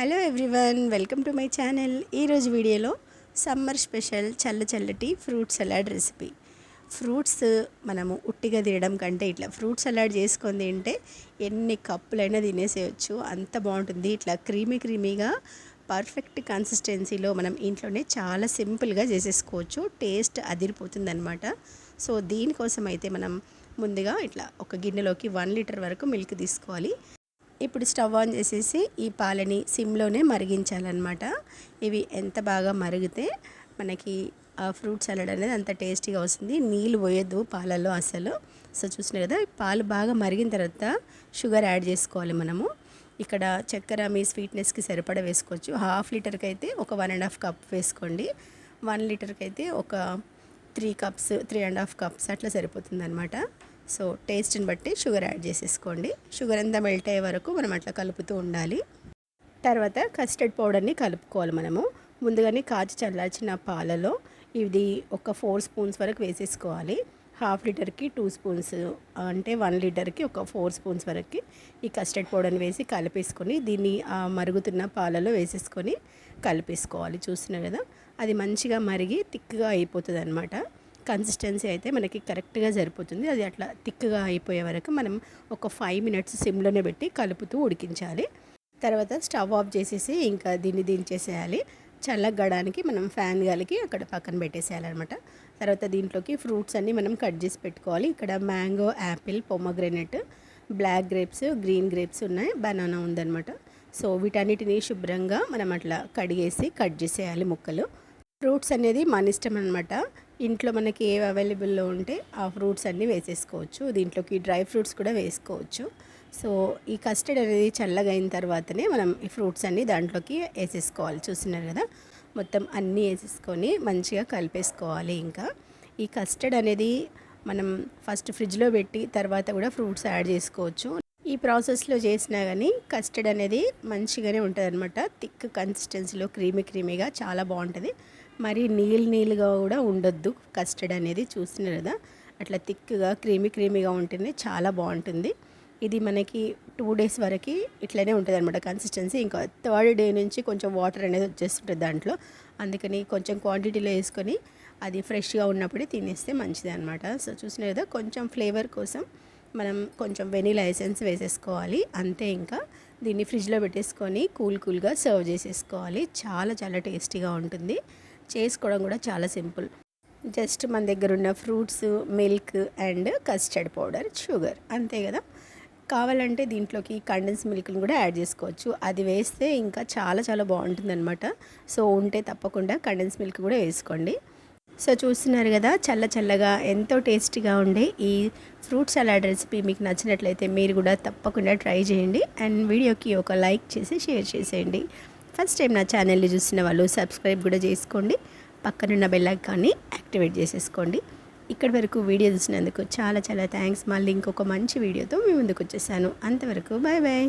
Hello everyone welcome to my channel. ఈరోజు వీడియోలో summer special చల్ల చల్లటి ఫ్రూట్ సలాడ్ రెసిపీ. ఫ్రూట్స్ మనము ఉట్టిగా తినడం కంటే ఇట్లా ఫ్రూట్ సలాడ్ చేసుకొని తింటే ఎన్ని కప్పులైనా తినేసేయచ్చు. అంత బాగుంటుంది. ఇట్లా క్రీమీ క్రీమీగా పర్ఫెక్ట్ కన్సిస్టెన్సీలో మనం ఇంట్లోనే చాలా సింపుల్గా చేసేసుకోవచ్చు. టేస్ట్ అదిరిపోతుంది అనమాట సో దీనికోసం అయితే మనం ముందుగా ఇట్లా ఒక గిన్నెలోకి వన్ లీటర్ వరకు మిల్క్ తీసుకోవాలి. ఇప్పుడు స్టవ్ ఆన్ చేసేసి ఈ పాలని సిమ్లోనే మరిగించాలన్నమాట. ఇవి ఎంత బాగా మరిగితే మనకి ఆ ఫ్రూట్ సలాడ్ అనేది అంత టేస్టీగా వస్తుంది. నీళ్ళు పోయొద్దు పాలలో అసలు సో చూసినారు కదా పాలు బాగా మరిగిన తర్వాత షుగర్ యాడ్ చేసుకోవాలి మనము. ఇక్కడ చక్కెర మీ స్వీట్నెస్కి సరిపడా వేసుకోవచ్చు. హాఫ్ లీటర్కి అయితే ఒక వన్ అండ్ హాఫ్ కప్ వేసుకోండి. వన్ లీటర్కి అయితే ఒక three cups three and half cups అట్లా సరిపోతుంది అనమాట సో టేస్ట్ని బట్టి షుగర్ యాడ్ చేసేసుకోండి. షుగర్ అంతా మెల్ట్ అయ్యే వరకు మనం అట్లా కలుపుతూ ఉండాలి. తర్వాత కస్టర్డ్ పౌడర్ని కలుపుకోవాలి మనము. ముందుగానే కాచి చల్లార్చిన పాలలో ఇది ఒక ఫోర్ స్పూన్స్ వరకు వేసేసుకోవాలి. హాఫ్ లీటర్కి టూ స్పూన్స్ అంటే వన్ లీటర్కి ఒక ఫోర్ స్పూన్స్ వరకు ఈ కస్టర్డ్ పౌడర్ని వేసి కలిపేసుకొని దీన్ని ఆ మరుగుతున్న పాలలో వేసేసుకొని కలిపేసుకోవాలి. చూస్తున్నారు కదా? అది మంచిగా మరిగి థిక్గా అయిపోతుంది అనమాట కన్సిస్టెన్సీ అయితే మనకి కరెక్ట్గా సరిపోతుంది. అది అట్లా థిక్గా అయిపోయే వరకు మనం ఒక ఫైవ్ మినిట్స్ సిమ్లోనే పెట్టి కలుపుతూ ఉడికించాలి. తర్వాత స్టవ్ ఆఫ్ చేసేసి ఇంకా దీన్ని దించేసేయాలి. చల్లగడానికి మనం ఫ్యాన్ గాలికి అక్కడ పక్కన పెట్టేసేయాలన్నమాట. తర్వాత దీంట్లోకి ఫ్రూట్స్ అన్నీ మనం కట్ చేసి పెట్టుకోవాలి. ఇక్కడ mango apple pomegranate black grapes green grapes ఉన్నాయి. బనానా ఉందన్నమాట. సో వీటన్నిటిని శుభ్రంగా మనం అట్లా కడిగేసి కట్ చేసేయాలి ముక్కలు. ఫ్రూట్స్ అనేది మన ఇష్టం అనమాట ఇంట్లో మనకి ఏవి అవైలబుల్లో ఉంటే ఆ ఫ్రూట్స్ అన్నీ వేసేసుకోవచ్చు. దీంట్లోకి డ్రై ఫ్రూట్స్ కూడా వేసుకోవచ్చు. సో ఈ కస్టర్డ్ అనేది చల్లగా అయిన తర్వాతనే మనం ఈ ఫ్రూట్స్ అన్నీ దాంట్లోకి వేసేసుకోవాలి. చూస్తున్నారు కదా? మొత్తం అన్నీ వేసేసుకొని మంచిగా కలిపేసుకోవాలి ఇంకా. ఈ కస్టర్డ్ అనేది మనం ఫస్ట్ ఫ్రిడ్జ్లో పెట్టి తర్వాత కూడా ఫ్రూట్స్ యాడ్ చేసుకోవచ్చు. ఈ ప్రాసెస్లో చేసినా కానీ కస్టర్డ్ అనేది మంచిగానే ఉంటుంది అనమాట థిక్ కన్సిస్టెన్సీలో క్రీమీ క్రీమీగా చాలా బాగుంటుంది. మరి నీళ్ళు నీళ్ళుగా కూడా ఉండొద్దు. కస్టర్డ్ అనేది చూసిన కదా. అట్లా థిక్గా క్రీమీ క్రీమీగా ఉంటుంది చాలా బాగుంటుంది. ఇది మనకి టూ డేస్ వరకు ఇట్లనే ఉంటుంది అనమాట కన్సిస్టెన్సీ. ఇంకా థర్డ్ డే నుంచి కొంచెం వాటర్ అనేది వచ్చేస్తుంటుంది దాంట్లో. అందుకని కొంచెం క్వాంటిటీలో వేసుకొని అది ఫ్రెష్గా ఉన్నప్పుడే తినేస్తే మంచిది అనమాట సో చూసిన కదా కొంచెం ఫ్లేవర్ కోసం మనం కొంచెం వెనీలా ఎసెన్స్ వేసేసుకోవాలి. అంతే ఇంకా దీన్ని ఫ్రిడ్జ్లో పెట్టేసుకొని కూల్ కూల్గా సర్వ్ చేసేసుకోవాలి. చాలా చాలా టేస్టీగా ఉంటుంది. చేసుకోవడం కూడా చాలా సింపుల్. జస్ట్ మన దగ్గర ఉన్న fruits milk and custard powder sugar. అంతే కదా? కావాలంటే దీంట్లోకి కండెన్స్ మిల్క్ని కూడా యాడ్ చేసుకోవచ్చు. అది వేస్తే ఇంకా చాలా చాలా బాగుంటుంది అనమాట సో ఉంటే తప్పకుండా కండెన్స్ మిల్క్ కూడా వేసుకోండి. సో చూస్తున్నారు కదా చల్ల చల్లగా ఎంతో టేస్టీగా ఉండే ఈ ఫ్రూట్ సలాడ్ రెసిపీ మీకు నచ్చినట్లయితే మీరు కూడా తప్పకుండా ట్రై చేయండి. అండ్ వీడియోకి ఒక లైక్ చేసి షేర్ చేసేయండి. ఫస్ట్ టైం నా ఛానల్ని చూసిన వాళ్ళు సబ్స్క్రైబ్ కూడా చేసుకోండి. పక్కనున్న బెల్ ఐకాన్ని యాక్టివేట్ చేసేసుకోండి. ఇక్కడి వరకు వీడియో చూసినందుకు చాలా చాలా థ్యాంక్స్ మళ్ళీ ఇంకొక మంచి వీడియోతో మీ ముందుకు వచ్చేసాను. అంతవరకు బాయ్ బాయ్